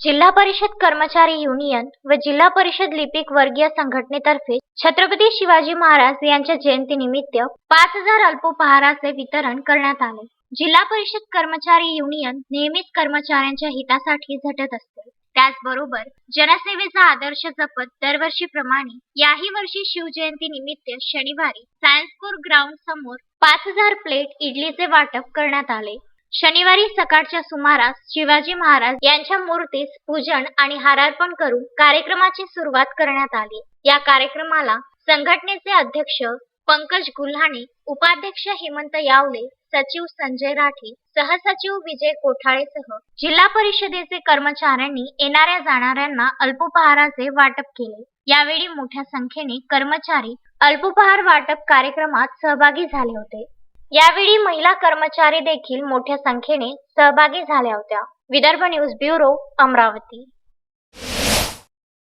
जिल्हा परिषद कर्मचारी युनियन व जिल्हा परिषद लिपिक वर्गीय संघटनेतर्फे छत्रपती शिवाजी महाराज यांच्या जयंतीनिमित्त पाच हजार अल्पोपहाराचे वितरण करण्यात आले. जिल्हा परिषद कर्मचारी युनियन नेहमीच कर्मचाऱ्यांच्या हितासाठी झटत असते. त्याचबरोबर जनसेवेचा आदर्श जपत दरवर्षीप्रमाणे याही वर्षी शिवजयंती निमित्त शनिवारी सायन्सपूर ग्राउंड समोर पाच हजार प्लेट इडलीचे वाटप करण्यात आले. शनिवारी सकाळच्या सुमारास शिवाजी महाराज यांच्या मूर्तीस पूजन आणि हारार्पण करून कार्यक्रमाची सुरुवात करण्यात आली. या कार्यक्रमाला संघटनेचे अध्यक्ष पंकज गुल्हाणे उपाध्यक्ष हेमंत यावले सचिव संजय राठी सहसचिव विजय कोठाळेसह जिल्हा परिषदेचे कर्मचाऱ्यांनी येणाऱ्या जाणाऱ्यांना अल्पोपहाराचे वाटप केले. यावेळी मोठ्या संख्येने कर्मचारी अल्पोपहार वाटप कार्यक्रमात सहभागी झाले होते. यावेळी महिला कर्मचारी देखील मोठ्या संख्येने सहभागी झाल्या होत्या. Vidarbha news bureau Amravati.